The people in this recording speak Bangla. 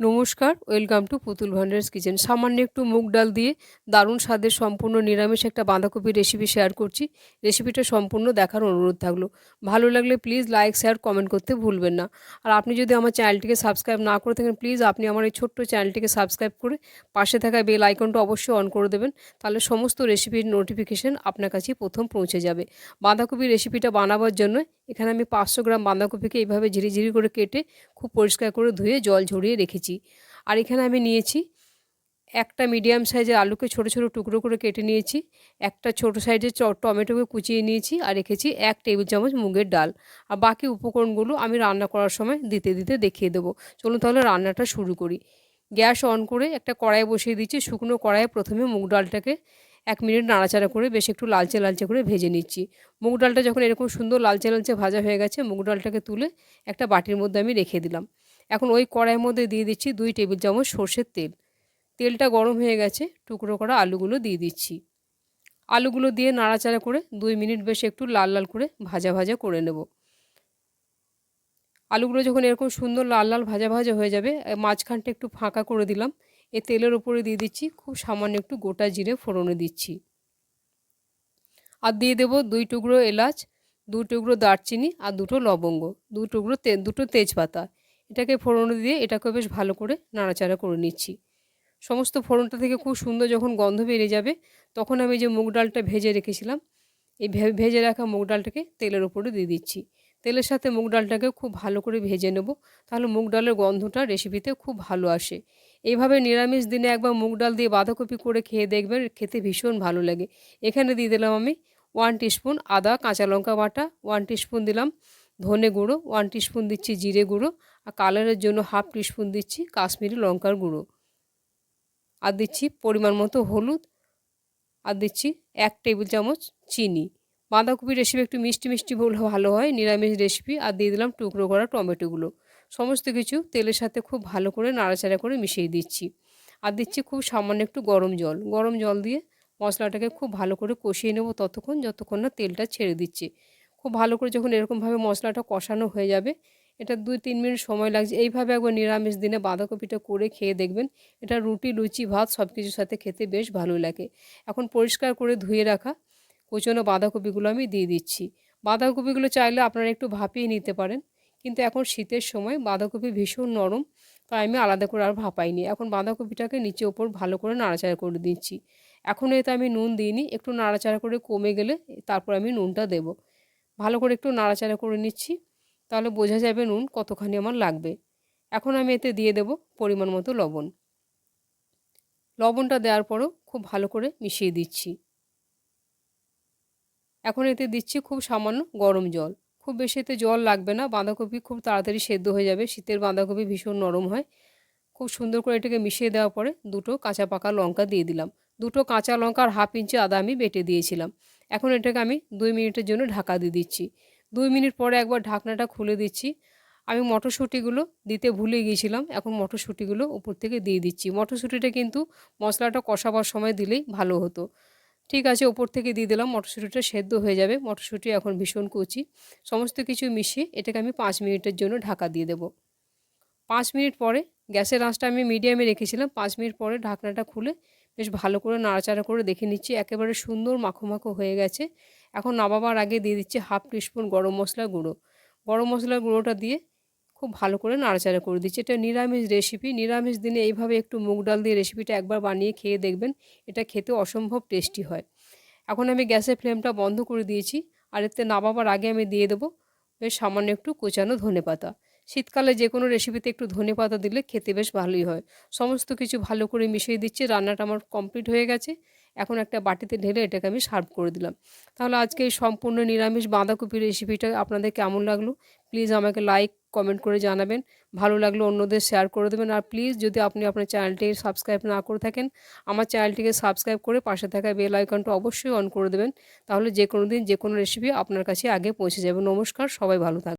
নমস্কার, ওয়েলকাম টু পুতুল ভান্ডার্স কিচেন। সামান্য একটু মুগ ডাল দিয়ে দারুণ স্বাদের সম্পূর্ণ নিরামিষ একটা বাঁধাকপির রেসিপি শেয়ার করছি। রেসিপিটা সম্পূর্ণ দেখার অনুরোধ থাকল। ভালো লাগলে প্লিজ লাইক শেয়ার কমেন্ট করতে ভুলবেন না। আর আপনি যদি আমার চ্যানেলটিকে সাবস্ক্রাইব না করে থাকেন প্লিজ আপনি আমার এই ছোট্ট চ্যানেলটিকে সাবস্ক্রাইব করে পাশে থাকা বেল আইকনটা অবশ্যই অন করে দেবেন। তাহলে সমস্ত রেসিপির নোটিফিকেশান আপনার কাছেই প্রথম পৌঁছে যাবে। বাঁধাকপির রেসিপিটা বানাবার জন্য এখানে আমি পাঁচশো গ্রাম বাঁধাকপিকে এইভাবে ঝিরিঝিরি করে কেটে খুব পরিষ্কার করে ধুয়ে জল ঝরিয়ে রেখেছি। আর এখানে আমি নিয়েছি একটা মিডিয়াম সাইজের আলুকে ছোট ছোট টুকরো করে কেটে নিয়েছি, একটা ছোট সাইজের টমেটোকে কুচিয়ে নিয়েছি আর রেখেছি এক টেবিল চামচ মুগের ডাল। আর বাকি উপকরণগুলো আমি রান্না করার সময় দিতে দিতে দেখিয়ে দেবো। চলুন তাহলে রান্নাটা শুরু করি। গ্যাস অন করে একটা কড়াই বসিয়ে দিচ্ছি। শুকনো কড়াইয়ে প্রথমে মুগ ডালটাকে এক মিনিট নাড়াচাড়া করে বেশ একটু লালচে লালচে করে ভেজে নিচ্ছি। মুগ ডালটা যখন এরকম সুন্দর লালচে লালচে ভাজা হয়ে গেছে, মুগ ডালটাকে তুলে একটা বাটির মধ্যে আমি রেখে দিলাম। এখন ওই কড়াইয়ের মধ্যে দিয়ে দিচ্ছি দুই টেবিল চামচ সর্ষের তেল। তেলটা গরম হয়ে গেছে, টুকরো করা আলুগুলো দিয়ে দিচ্ছি। আলুগুলো দিয়ে নাড়াচাড়া করে দুই মিনিট বেশ একটু লাল লাল করে ভাজা ভাজা করে নেব। আলুগুলো যখন এরকম সুন্দর লাল লাল ভাজা ভাজা হয়ে যাবে মাঝখানটা একটু ফাঁকা করে দিলাম। এ তেলের উপরে দিয়ে দিচ্ছি খুব সামান্য একটু গোটা জিরে ফোড়নে দিচ্ছি। আর দিয়ে দেব দুই টুকরো এলাচ দু টুকরো দারচিনি আর দুটো লবঙ্গ দু টুকরো দুটো তেজপাতা। এটাকে ফোড়ন দিয়ে এটাকে বেশ ভালো করে নাড়াচাড়া করে নিচ্ছি। সমস্ত ফোড়নটা থেকে খুব সুন্দর যখন গন্ধ বেরিয়ে যাবে, তখন আমি যে মুগ ডালটা ভেজে রেখেছিলাম, এই ভেজে রাখা মুগ ডালটাকে তেলের উপরে দিয়ে দিচ্ছি। তেলের সাথে মুগ ডালটাকে খুব ভালো করে ভেজে নেব, তাহলে মুগ ডালের গন্ধটা রেসিপিতে খুব ভালো আসে। এইভাবে নিরামিষ দিনে একবার মুগ ডাল দিয়ে বাঁধাকপি করে খেয়ে দেখবেন, খেতে ভীষণ ভালো লাগে। এখানে দিয়ে দিলাম আমি ওয়ান টিস্পুন আদা, কাঁচা লঙ্কা বাটা ওয়ান টিস্পুন দিলাম ধনে গুঁড়ো ওয়ান টিস্পুন দিচ্ছি জিরে গুঁড়ো, আর কালারের জন্য হাফ টিস্পুন দিচ্ছি কাশ্মীরি লঙ্কার গুঁড়ো। আর দিচ্ছি পরিমাণ মতো হলুদ, আর দিচ্ছি এক টেবিল চামচ চিনি। বাঁধাকপির রেসিপি একটু মিষ্টি মিষ্টি বললে ভালো হয়, নিরামিষ রেসিপি আর দিয়ে দিলাম টুকরো করা টমেটোগুলো সমস্ত কিছু তেলের সাথে খুব ভালো করে নাড়াচাড়া করে মিশিয়ে দিচ্ছি। আর দিচ্ছি খুব সামান্য একটু গরম জল। গরম জল দিয়ে মশলাটাকে খুব ভালো করে কষিয়ে নেব ততক্ষণ, যতক্ষণ না তেলটা ছেড়ে দিচ্ছি। খুব ভালো করে যখন এরকমভাবে মশলাটা কষানো হয়ে যাবে, এটা দুই তিন মিনিট সময় লাগছে। এইভাবে একবার নিরামিষ দিনে বাঁধাকপিটা করে খেয়ে দেখবেন, এটা রুটি, লুচি, ভাত সব কিছুর সাথে খেতে বেশ ভালো লাগে। এখন পরিষ্কার করে ধুয়ে রাখা কুচনো বাঁধাকপিগুলো আমি দিয়ে দিচ্ছি। বাঁধাকপিগুলো চাইলে আপনারা একটু ভাপিয়ে নিতে পারেন, কিন্তু এখন শীতের সময় বাঁধাকপি ভীষণ নরম, তাই আমি আলাদা করে আর ভাপাইনি। এখন বাঁধাকপিটাকে নিচে ওপর ভালো করে নাড়াচাড়া করে দিচ্ছি। এখন এতে আমি নুন দিইনি, একটু নাড়াচাড়া করে কমে গেলে তারপর আমি নুনটা দেব। ভালো করে একটু নাড়াচাড়া করে নিচ্ছি, তাহলে বোঝা যাবে নুন কতখানি আমার লাগবে। এখন আমি এতে দিয়ে দেব পরিমাণ মতো লবণ। লবণটা দেওয়ার পরও খুব ভালো করে মিশিয়ে দিচ্ছি। এখন এতে দিচ্ছি খুব সামান্য গরম জল। খুব বেশি এতে জল লাগবে না, বাঁধাকপি খুব তাড়াতাড়ি সেদ্ধ হয়ে যাবে, শীতের বাঁধাকপি ভীষণ নরম হয়। খুব সুন্দর করে এটাকে মিশিয়ে দেওয়ার পরে দুটো কাঁচা পাকা লঙ্কা দিয়ে দিলাম। দুটো কাঁচা লঙ্কা আর হাফ ইঞ্চি আদা আমি বেটে দিয়েছিলাম। এখন এটাকে আমি দুই মিনিটের জন্য ঢাকা দিয়ে দিচ্ছি। দুই মিনিট পরে একবার ঢাকনাটা খুলে দিচ্ছি। আমি মটরশুঁটিগুলো দিতে ভুলে গিয়েছিলাম, এখন মটরশুঁটিগুলো উপর থেকে দিয়ে দিচ্ছি। মটরশুঁটিটা কিন্তু মশলাটা কষাবার সময় দিলেই ভালো হতো। ঠিক আছে ওপর থেকে দিয়ে দিলাম, মটরশুঁটিটা সেদ্ধ হয়ে যাবে। মটরশুঁটি এখন ভীষণ কচি। সমস্ত কিছু মিশিয়ে এটাকে আমি পাঁচ মিনিটের জন্য ঢাকা দিয়ে দেব। পাঁচ মিনিট পরে গ্যাসের আঁচটা আমি মিডিয়ামে রেখেছিলাম। পাঁচ মিনিট পরে ঢাকনাটা খুলে বেশ ভালো করে নাড়াচাড়া করে দেখে নিচ্ছি। একেবারে সুন্দর মাখো মাখো হয়ে গেছে। এখন নামাবার আগে দিয়ে দিচ্ছি হাফ টিস্পুন গরম মশলা গুঁড়ো। গরম মশলার গুঁড়োটা দিয়ে খুব ভালো করে নাড়াচাড়া করে দিচ্ছি। এটা নিরামিষ রেসিপি নিরামিষ দিনে এইভাবে একটু মুগ ডাল দিয়ে রেসিপিটা একবার বানিয়ে খেয়ে দেখবেন, এটা খেতে অসম্ভব টেস্টি হয়। এখন আমি গ্যাসের ফ্লেমটা বন্ধ করে দিয়েছি। আর এতে নামাবার আগে আমি দিয়ে দেবো বেশ সামান্য একটু কোচানো ধনে পাতা শীতকালে যে কোনো রেসিপিতে একটু ধনে পাতা দিলে খেতে বেশ ভালোই হয়। সমস্ত কিছু ভালো করে মিশিয়ে দিচ্ছি, রান্নাটা আমার কমপ্লিট হয়ে গেছে। এখন একটা বাটিতে ঢেলে এটাকে আমি সার্ভ করে দিলাম। তাহলে আজকে এই সম্পূর্ণ নিরামিষ বাঁধাকপি রেসিপিটা আপনাদের কেমন লাগল? প্লিজ আমাকে লাইক কমেন্ট করে জানাবেন। ভালো লাগল অন্যদের শেয়ার করে দেবেন। আর প্লিজ যদি আপনি আপনার চ্যানেলটি সাবস্ক্রাইব না করে থাকেন, আমার চ্যানেলটিকে সাবস্ক্রাইব করে পাশে থাকা বেল আইকনটা অবশ্যই অন করে দেবেন। তাহলে যে কোনো দিন যে কোনো রেসিপি আপনার কাছে আগে পৌঁছে যাবে। নমস্কার, সবাই ভালো থাকবে